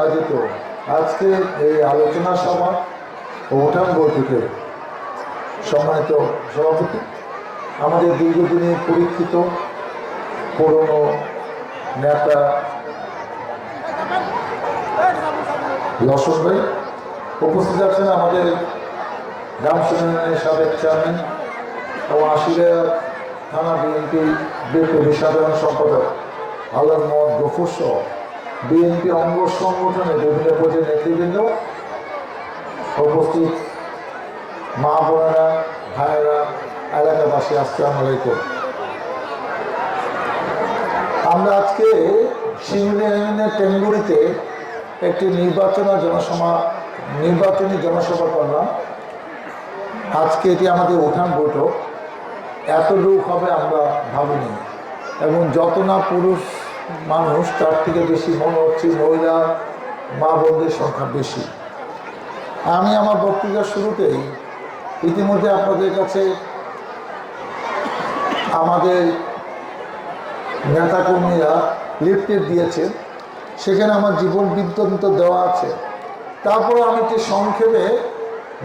আয়োজিত। আজকে এই আলোচনা সভা ও উঠান বৈঠকে সম্মানিত সভাপতি, আমাদের দীর্ঘদিনের পরীক্ষিত পুরনো নেতা লসন ভাই উপস্থিত আছেন আমাদের সম্মেলনের সাবেক চেয়ারম্যান এবং আশিরা থানা বিএনপি বিপ্লবী সাধারণ সম্পাদক, আল্লাহ মোহাম্মদ গফুর সহ বিএনপি অঙ্গ সংগঠনের বিভিন্ন পর্যায়ের নেতৃবৃন্দ উপস্থিত। মা, বোনেরা, ভাইয়েরা, এলাকাবাসী, আসসালামু আলাইকুম। আমরা আজকে শিউনিয়নের টেঙ্গুরিতে একটি নির্বাচনী জনসভা নির্বাচনী জনসভা করলাম। আজকে এটি আমাদের উঠান বৈঠক। এত লোক হবে আমরা ভাবিনি। এবং যত না পুরুষ, মানুষ, তার থেকে বেশি মনে হচ্ছে মহিলা, মা বোনদের সংখ্যা বেশি। আমি আমার বক্তৃতার শুরুতেই ইতিমধ্যে আপনাদের কাছে আমাদের নেতাকর্মীরা লিফটেড দিয়েছেন। সেখানে আমার জীবন বৃত্তান্ত দেওয়া আছে। তারপরে আমি একটি সংক্ষেপে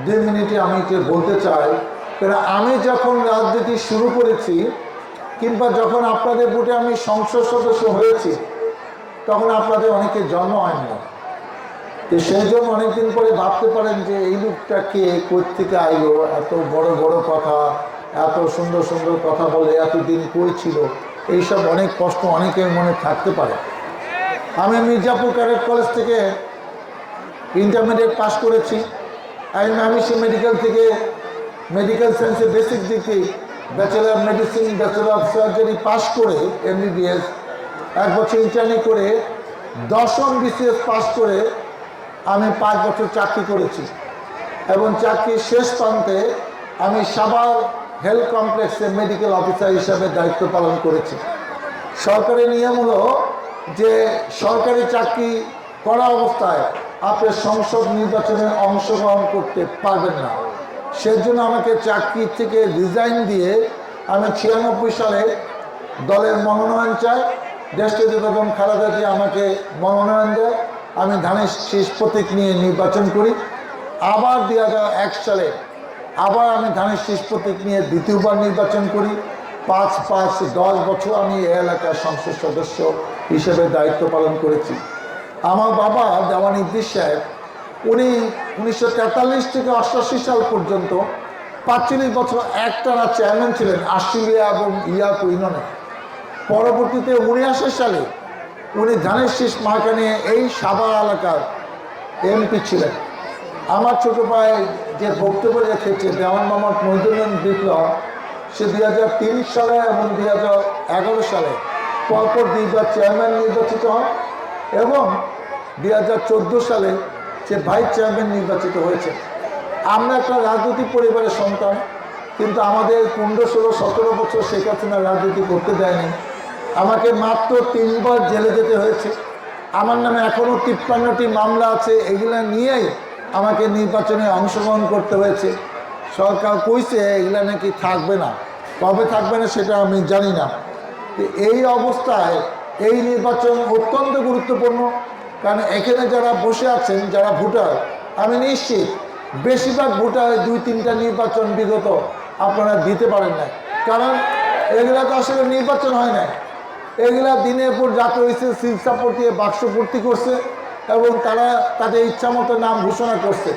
দুই মিনিটে আমি একটু বলতে চাই, কেন আমি যখন রাজনীতি শুরু করেছি, কিংবা যখন আপনাদের ভোটে আমি সংসদ সদস্য হয়েছি, তখন আপনাদের অনেকে জন্ম হয়নি। তো সেই জন্য অনেকদিন পরে ভাবতে পারেন যে এই লোকটা কে থেকে আইলো, এত বড় বড় কথা, এত সুন্দর সুন্দর কথা বলে এতদিন কই ছিল? এইসব অনেক কষ্ট অনেকের মনে থাকতে পারে। আমি মির্জাপুর ক্যাডেট কলেজ থেকে ইন্টারমিডিয়েট পাস করেছি। আমি মামিসি মেডিকেল থেকে মেডিকেল সায়েন্সে বেসিক দিকে bachelor of medicine bachelor of surgery pass করে এমবিবিএস এক বছর ইন্টার্নি করে, দশম বিসিএস পাস করে আমি পাঁচ বছর চাকরি করেছি। এবং চাকরির শেষ প্রান্তে আমি সাবার হেলথ কমপ্লেক্সে মেডিকেল অফিসার হিসাবে দায়িত্ব পালন করেছি। সরকারি নিয়ম হলো যে সরকারি চাকরি করা অবস্থায় আপনি সংসদ নির্বাচনে অংশগ্রহণ করতে পারবেন না। সেজন্য আমাকে চাকরি থেকে রিজাইন দিয়ে আমি ছিয়ানব্বই সালে দলের মনোনয়ন চাই। দেশটিতে বেগম খালেদা জিয়া আমাকে মনোনয়ন দেয়। আমি ধানের শীষ প্রতীক নিয়ে নির্বাচন করি। আবার দুই এক সালে আবার আমি ধানের শীষ প্রতীক নিয়ে দ্বিতীয়বার নির্বাচন করি। পাঁচ পাঁচ দশ বছর আমি এ এলাকার সংসদ সদস্য হিসেবে দায়িত্ব পালন করেছি। আমার বাবা দেওয়ান ইদ্দিস সাহেব, উনি উনিশশো তেতাল্লিশ থেকে অষ্টাশি সাল পর্যন্ত পাঁচচল্লিশ বছর একটানা চেয়ারম্যান ছিলেন অস্ট্রেলিয়া এবং ইয়াকু ইউনিয়নে। পরবর্তীতে উনিআশি সালে উনি ধানের শীষ মার্কা নিয়ে এই সাভার এলাকার এমপি ছিলেন। আমার ছোট ভাই যে বক্তব্য রেখেছে, দেওয়ান মোহাম্মদ মহিদুল্লান বিপ্লব, সে দুই হাজার তিরিশ সালে এবং দুই হাজার এগারো সালে পরপর দুইবার চেয়ারম্যান নির্বাচিত হন এবং দুই হাজার চোদ্দ সালে সে ভাইস চেয়ারম্যান নির্বাচিত হয়েছে। আমরা একটা রাজনৈতিক পরিবারের সন্তান, কিন্তু আমাদের পনেরো, ষোলো, সতেরো বছর শেখ হাসিনা রাজনীতি করতে দেয়নি। আমাকে মাত্র তিনবার জেলে যেতে হয়েছে। আমার নামে এখনও তিপ্পান্নটি মামলা আছে, এগুলো নিয়েই আমাকে নির্বাচনে অংশগ্রহণ করতে হয়েছে। সরকার কইছে, এগুলা নাকি থাকবে না। কবে থাকবে না সেটা আমি জানি না। এই অবস্থায় এই নির্বাচন অত্যন্ত গুরুত্বপূর্ণ। কারণ এখানে যারা বসে আছেন, যারা ভোটার, আমি নিশ্চিত বেশিরভাগ ভোটার দুই তিনটা নির্বাচন বিগত আপনারা দিতে পারেন না কারণ এগুলা তো আসলে নির্বাচন হয় না এগুলা দিনের পর রাত হয়েছে সিল সাপোর্ট দিয়ে বাক্স ভর্তি করছে এবং তারা তাদের ইচ্ছা মতো নাম ঘোষণা করছে।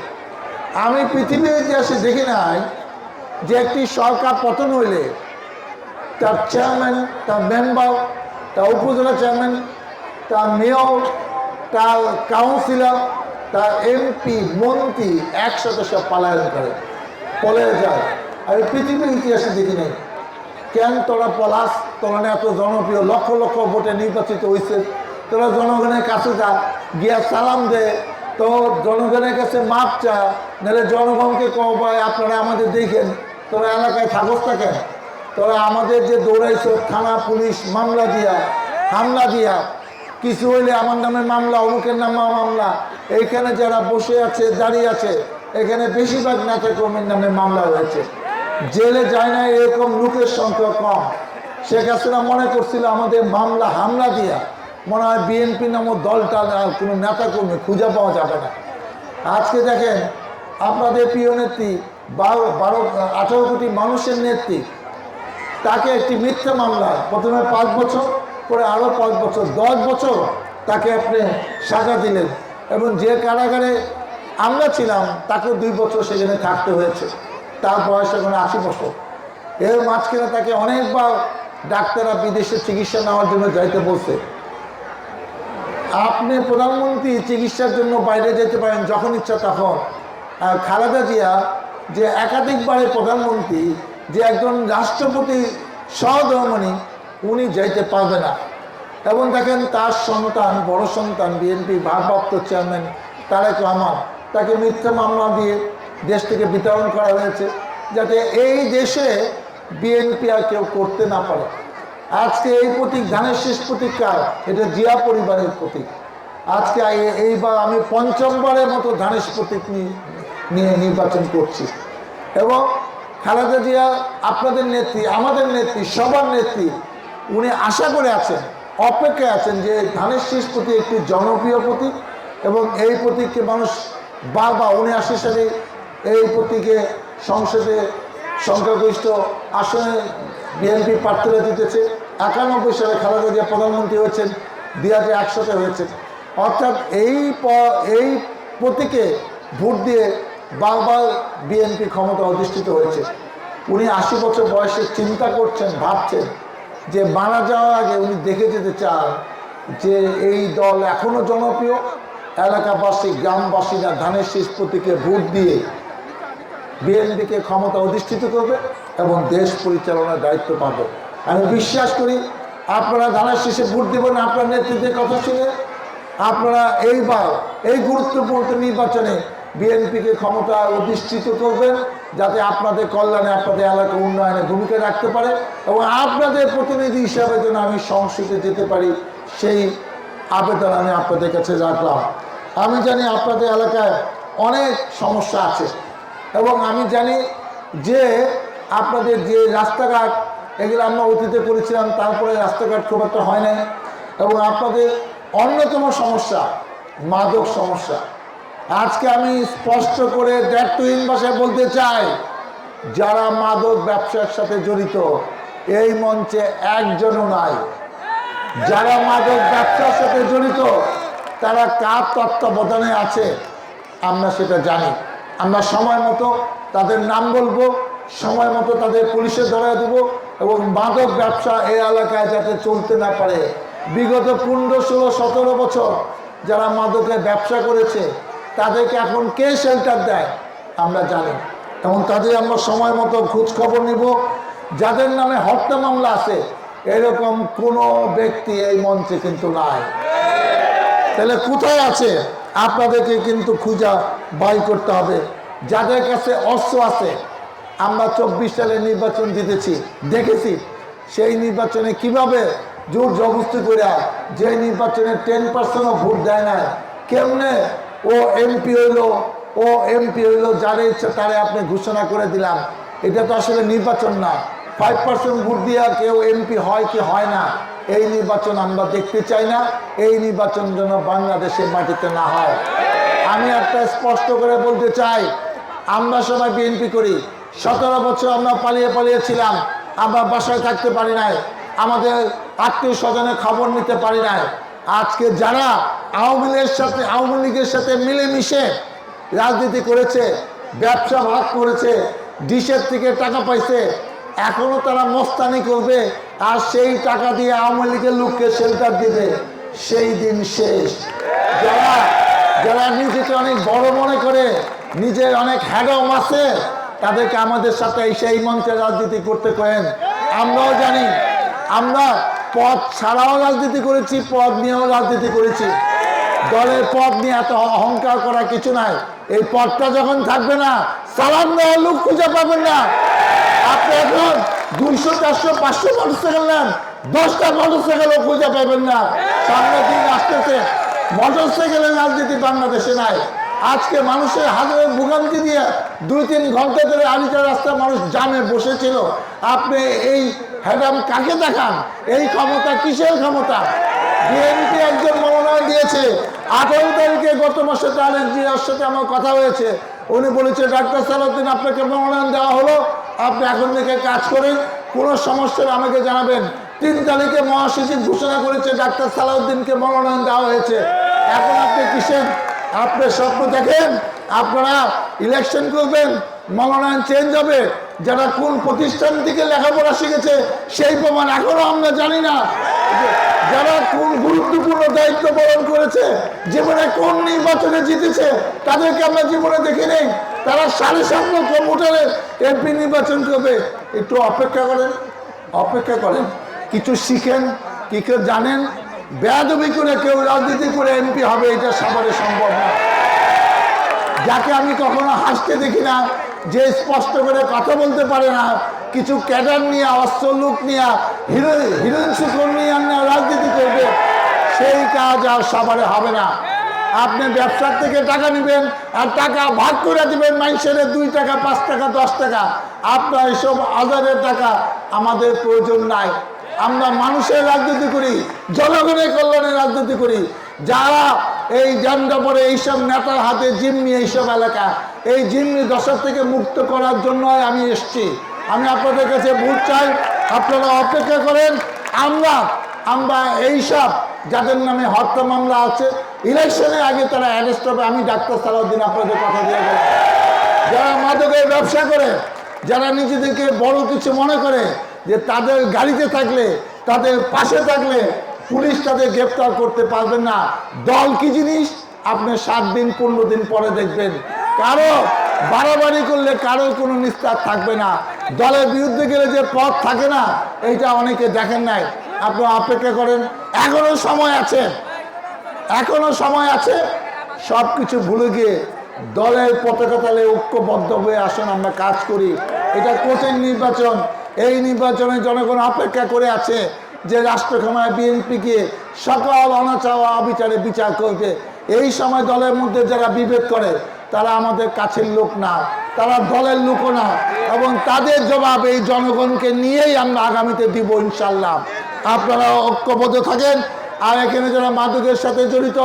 আমি পৃথিবীর ইতিহাসে দেখি নাই যে একটি সরকার পতন হইলে তার চেয়ারম্যান তার মেম্বার তার উপজেলা চেয়ারম্যান তার মেয়র তার কাউন্সিলর, তার এমপি, মন্ত্রী একসাথে সব পালায়ন করে পলে যায়। আমি পৃথিবীর ইতিহাসে দেখি নাই। কেন তোরা পলাশ? তোরা এত জনপ্রিয়? লক্ষ লক্ষ ভোটে নির্বাচিত হয়েছে তোরা জনগণের কাছে যা, গিয়া সালাম দে। তো জনগণের কাছে মাপ চা, নাহলে জনগণকে কও, ভাই, আপনারা আমাদের দেখেন। তোরা এলাকায় থাকস থাকেন তোরা আমাদের যে দৌড়াইছ, থানা, পুলিশ, মামলা দিয়া, হামলা দিয়া কিছু হইলে আমার নামে মামলা, অমুকের নামে মামলা। এইখানে যারা বসে আছে, দাঁড়িয়ে আছে, এখানে বেশিরভাগ নেতা কর্মীর নামে মামলা হয়েছে। জেলে যায় না, এরকম লোকের সংখ্যা কম। শেখ হাসিনা মনে করছিল আমাদের মামলা, হামলা দিয়া মনে হয় বিএনপি নামক দলটা কোনো নেতা কর্মী খুঁজে পাওয়া যাবে না। আজকে দেখেন, আপনাদের প্রিয় নেত্রী, বারো বারো, আঠারো কোটি মানুষের নেত্রী, তাকে একটি মিথ্যা মামলা, প্রথমে পাঁচ বছর পরে আরও পাঁচ বছর, দশ বছর তাকে আপনি সাজা দিলেন এবং যে কারাগারে আমরা ছিলাম, তাকে দুই বছর সেখানে থাকতে হয়েছে। তার বয়স এখন আশি বছর। এর মাঝখানে তাকে অনেকবার ডাক্তাররা বিদেশে চিকিৎসা নেওয়ার জন্য যাইতে বলছে। আপনি প্রধানমন্ত্রী চিকিৎসার জন্য বাইরে যেতে পারেন যখন ইচ্ছা তখন। খালেদা জিয়া যে একাধিকবারের প্রধানমন্ত্রী, যে একজন রাষ্ট্রপতি সহধর্মণি উনি যাইতে পারবে না। এবং দেখেন তার সন্তান, বড় সন্তান বিএনপি ভারপ্রাপ্ত চেয়ারম্যান তারেক রহমান, তাকে মিথ্যা মামলা দিয়ে দেশ থেকে বিতরণ করা হয়েছে যাতে এই দেশে বিএনপি আর কেউ করতে না পারে। আজকে এই প্রতীক, ধানের শেষ প্রতীক কার? এটা জিয়া পরিবারের প্রতীক। আজকে এইবার আমি পঞ্চমবারের মতো ধানের প্রতীক নিয়ে- নিয়ে নির্বাচন করছি। এবং খালেদা জিয়া আপনাদের নেত্রী, আমাদের নেত্রী, সবার নেত্রী উনি আশা করে আছেন, অপেক্ষায় আছেন যে ধানের শেষ প্রতীক একটি জনপ্রিয় প্রতীক এবং এই প্রতীককে মানুষ বারবার উনি আশি সালে এই প্রতীকে সংসদে সংখ্যাগরিষ্ঠ আসনে বিএনপি প্রার্থীরা জিতেছে। একানব্বই সালে খালেদা জিয়া প্রধানমন্ত্রী হয়েছেন হাজার একসাথে হয়েছে অর্থাৎ এই এই প্রতীকে ভোট দিয়ে বারবার বিএনপি ক্ষমতা অধিষ্ঠিত হয়েছে। উনি আশি বছর বয়সে চিন্তা করছেন, ভাবছেন যে মারা যাওয়ার আগে উনি দেখে যেতে চান যে এই দল এখনও জনপ্রিয়, এলাকাবাসী, গ্রামবাসীরা ধানের শীষ প্রতীকে ভোট দিয়ে বিএনপিকে ক্ষমতা অধিষ্ঠিত করবে এবং দেশ পরিচালনার দায়িত্ব পাবে। আমি বিশ্বাস করি আপনারা ধানের শীষে ভোট দেবেন আপনার নেতৃত্বের কথা শুনে আপনারা এইবার এই গুরুত্বপূর্ণ নির্বাচনে বিএনপিকে ক্ষমতা অধিষ্ঠিত করবেন। যাতে আপনাদের কল্যাণে, আপনাদের এলাকা উন্নয়নে ভূমিকা রাখতে পারে এবং আপনাদের প্রতিনিধি হিসাবে যেন আমি সংসদে যেতে পারি, সেই আবেদন আমি আপনাদের কাছে রাখলাম। আমি জানি আপনাদের এলাকায় অনেক সমস্যা আছে এবং আমি জানি যে আপনাদের যে রাস্তাঘাট, এগুলো আমরা অতীতে করেছিলাম, তারপরে রাস্তাঘাট খুব একটা হয় নাই এবং আপনাদের অন্যতম সমস্যা, মাদক সমস্যা। আজকে আমি স্পষ্ট করে দ্যাটহীন ভাষায় বলতে চাই, যারা মাদক ব্যবসার সাথে জড়িত, এই মঞ্চে একজনও নাই। যারা মাদক ব্যবসার সাথে জড়িত, তারা কার তত্ত্বাবধানে আছে, আমরা সেটা জানি। আমরা সময় মতো তাদের নাম বলব, সময় মতো তাদের পুলিশে ধরা দেবো এবং মাদক ব্যবসা এই এলাকায় যাতে চলতে না পারে। বিগত পনেরো, ষোলো, সতেরো বছর যারা মাদকের ব্যবসা করেছে তাদেরকে এখন কে শেল্টার দেয়, আমরা জানি এবং তাদের আমরা সময় মতো খোঁজ খবর নিব। যাদের নামে হত্যা মামলা আছে, এরকম কোনো ব্যক্তি এই মঞ্চে কিন্তু নাই। তাহলে কোথায় আছে? আপনাদেরকে কিন্তু খুঁজা বাই করতে হবে। যাদের কাছে অস্ত্র আছে, আমরা চব্বিশ সালে নির্বাচন জিতেছি, দেখেছি। সেই নির্বাচনে কীভাবে জোর জবস্তি করে যে নির্বাচনে টেন পার্সেন্টও ভোট দেয় না কেমনে ও এমপি হইল, ও এমপি হইল, যারে ইচ্ছে তারে আপনি ঘোষণা করে দিলাম। এটা তো আসলে নির্বাচন না। ফাইভ পার্সেন্ট ভোট দিয়ে কেউ এমপি হয় কি হয় না, এই নির্বাচন আমরা দেখতে চাই না। এই নির্বাচন যেন বাংলাদেশের মাটিতে না হয়। আমি একটা স্পষ্ট করে বলতে চাই, আমরা সবাই বিএনপি করি। সতেরো বছর আমরা পালিয়ে পালিয়েছিলাম আমরা বাসায় থাকতে পারি নাই, আমাদের আত্মীয় স্বজনের খবর নিতে পারি নাই। আজকে যারা আওয়ামী লীগের সাথে, আওয়ামী লীগের সাথে মিলেমিশে রাজনীতি করেছে, ব্যবসা ভাগ করেছে, ডিশের থেকে টাকা পাইছে, এখনও তারা মস্তানি করবে, আর সেই টাকা দিয়ে আওয়ামী লীগের লোককে শেল্টার দিবে। সেই দিন শেষ। যারা যারা নিজেকে অনেক বড় মনে করে, নিজের অনেক হ্যাডম আছে, তাদেরকে আমাদের সাথে সেই মঞ্চে রাজনীতি করতে করেন। আমরাও জানি, আমরা পদ ছাড়াও রাজনীতি করেছি পদ নিয়েও রাজনীতি করেছি। দলের পদ নিয়ে এত অহংকার করা কিছু নাই। এই পদটা যখন থাকবে না, সালাম দেওয়ার লোক খুঁজে পাবেন না। আপনি এখন দুইশো, চারশো, পাঁচশো মোটর সাইকেল নেন, দশটা মোটর সাইকেলও খুঁজে পাবেন না। সামনে দিন আসতেছে। মোটর সাইকেলের রাজনীতি বাংলাদেশে নাই। আজকে মানুষের হাজারের ভোগান্তি দিয়ে দুই, তিন ঘণ্টা ধরে আলিচা রাস্তা মানুষ জামে বসেছিল। আপনি এই হ্যাডাম কাকে দেখান? এই ক্ষমতা কিসের ক্ষমতা? বিএনপি একজন মনোনয়ন দিয়েছে। আঠারো তারিখে গত মাসে তারেক জিয়ার সাথে আমার কথা হয়েছে। উনি বলেছে, ডাক্তার সালাউদ্দিন, আপনাকে মনোনয়ন দেওয়া হলো। আপনি এখন থেকে কাজ করেন। কোনো সমস্যা আমাকে জানাবেন। তিন তারিখে মহাসচিব ঘোষণা করেছে, ডাক্তার সালাউদ্দিনকে মনোনয়ন দেওয়া হয়েছে। এখন আপনি কিসের? আপনি স্বপ্ন দেখেন? আপনারা ইলেকশন করবেন, মনোনয়ন চেঞ্জ হবে। যারা কোন প্রতিষ্ঠান থেকে লেখাপড়া শিখেছে, সেই প্রমাণ এখনও আমরা জানি না। যারা কোন গুরুত্বপূর্ণ দায়িত্ব পালন করেছে, জীবনে কোন নির্বাচনে জিতেছে, তাদেরকে আমরা জীবনে দেখি নেই। তারা সাড়ে সাত লক্ষ ভোটারে এমপি নির্বাচন করবে। একটু অপেক্ষা করেন অপেক্ষা করেন। কিছু শিখেন কি কেউ জানেন। বেয়াদবি করে কেউ রাজনীতি করে এমপি হবে, এটা সবারই সম্ভব না। যাকে আমি কখনো হাসতে দেখি না, যে স্পষ্ট করে কথা বলতে পারে না কিছু ক্যাডার নিয়ে অস্ত্র লোক নিয়ে, হিরো, হিরোইন সুকর নিয়ে রাজনীতি করবে। সেই কাজ আর সবারে হবে না। আপনি ব্যবসার থেকে টাকা নেবেন আর টাকা ভাগ করে দিবেন মানুষের দুই টাকা, পাঁচ টাকা, দশ টাকা। আপনার এসব হাজারের টাকা আমাদের প্রয়োজন নাই। আমরা মানুষের রাজনীতি করি, জনগণের কল্যাণে রাজনীতি করি। যারা এই জান্ডাপরে এইসব নেতার হাতে জিম্মি এইসব এলাকা, এই জিম্মি দশা থেকে মুক্ত করার জন্য আমি এসছি। আমি আপনাদের কাছে ভোট চাই, আপনারা অপেক্ষা করেন। আমরা আমরা এইসব যাদের নামে হত্যা মামলা আছে, ইলেকশনের আগে তারা অ্যারেস্ট হবে, আমি ডাক্তার সালাউদ্দিন আপনাদের কথা দিয়ে গেলাম যারা মাদকের ব্যবসা করে, যারা নিজেদেরকে বড় কিছু মনে করে, যে তাদের গাড়িতে থাকলে, তাদের পাশে থাকলে পুলিশ তাদের গ্রেপ্তার করতে পারবেন না। দল কি জিনিস? আপনি সাত দিন, পনেরো দিন পরে দেখবেন। কারও বাড়াবাড়ি করলে কারও কোনো নিস্তার থাকবে না। দলের বিরুদ্ধে গেলে যে পথ থাকে না, এইটা অনেকে দেখেন নাই। আপনি অপেক্ষা করেন, এখনও সময় আছে, এখনও সময় আছে সব কিছু ভুলে গিয়ে দলের পতাকা তালে ঐক্যবদ্ধ হয়ে আসুন, আমরা কাজ করি। এটা কঠিন নির্বাচন, এই নির্বাচনে জনগণ অপেক্ষা করে আছে যে রাষ্ট্র ক্ষমায় বিএনপিকে সকল অনাচাওয়া অবিচারে বিচার করবে। এই সময় দলের মধ্যে যারা বিভেদ করে, তারা আমাদের কাছের লোক না, তারা দলের লোকও না। এবং তাদের জবাব এই জনগণকে নিয়েই আমরা আগামীতে দিব ইনশাল্লাহ আপনারা ঐক্যবদ্ধ থাকেন, আর এখানে যারা মাদকের সাথে জড়িত,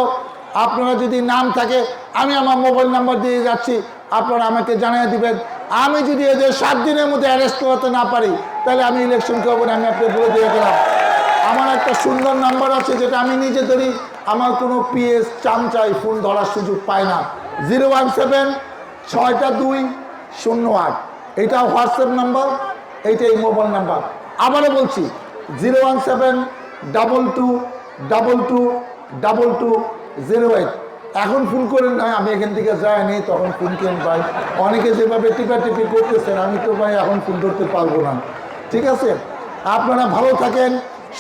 আপনারা যদি নাম থাকে, আমি আমার মোবাইল নাম্বার দিয়ে যাচ্ছি, আপনারা আমাকে জানিয়ে দিবেন। আমি যদি এদের সাত দিনের মধ্যে অ্যারেস্ট করতে না পারি, তাহলে আমি ইলেকশন করব আমি আপনাকে বলে দিয়ে গেলাম। আমার একটা সুন্দর নাম্বার আছে, যেটা আমি নিজে ধরি, আমার কোনো পিএস চামচাই ফোন ধরার সুযোগ পায় না। জিরো ওয়ান সেভেন ছয়টা দুই, শূন্য আট। এটা হোয়াটসঅ্যাপ নাম্বার এইটাই মোবাইল নাম্বার আবারও বলছি zero one seven double two double two double two zero eight এখন ফোন করেন না, আমি এখান থেকে যাইনি তখন ফোন কেন পাই? অনেকে যেভাবে টিপাটিপি করতেছেন, আমি তো ভাই এখন ফোন করতে পারব না। ঠিক আছে? আপনারা ভালো থাকেন,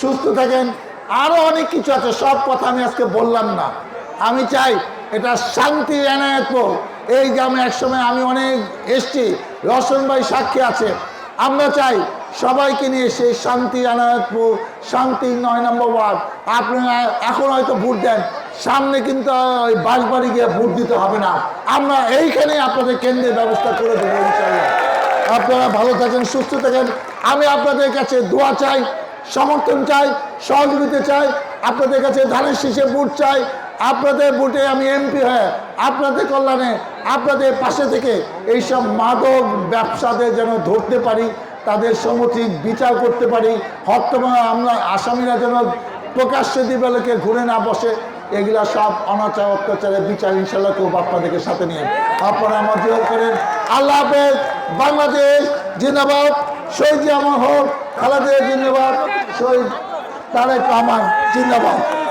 সুস্থ থাকেন। আরও অনেক কিছু আছে, সব কথা আমি আজকে বললাম না। আমি চাই এটা শান্তি এনায়তপুর এই গ্রামে একসময় আমি অনেক এসছি। রসন ভাই সাক্ষী আছে। আমরা চাই সবাইকে নিয়ে সেই শান্তি আনায়তপুর শান্তি নয় নম্বর ওয়ার্ড। আপনারা এখন হয়তো ভোট দেন। সামনে কিন্তু ওই বাসবাড়ি গিয়ে ভোট দিতে হবে না। আমরা এইখানে আপনাদের কেন্দ্রের ব্যবস্থা করে দেবো আপনারা ভালো থাকেন, সুস্থ থাকেন। আমি আপনাদের কাছে দোয়া চাই, সমর্থন চাই, সহযোগিতা চাই। আপনাদের কাছে ধানের শীষে ভোট চাই। আপনাদের ভোটে আমি এমপি হয়ে, আপনাদের কল্যাণে, আপনাদের পাশে থেকে এইসব মাদক ব্যবসাদের যেন ধরতে পারি, তাদের সমুচিত বিচার করতে পারি হত্যা আমরা আসামিরা যেন প্রকাশ্যে দিবালোকে ঘুরে না বসে, এগুলা সব অনাচার, অত্যাচারের বিচার ইনশাল্লাহ করব আপনাদেরকে সাথে নিয়ে। আপনারা আমার জোর করেন। আল্লাহ হাফেজ। বাংলাদেশ জিন্দাবাদ। শহীদ আমার হোক খালাদের জিন্দাবাদ। শহীদ তারেক রহমান জিন্দাবাদ।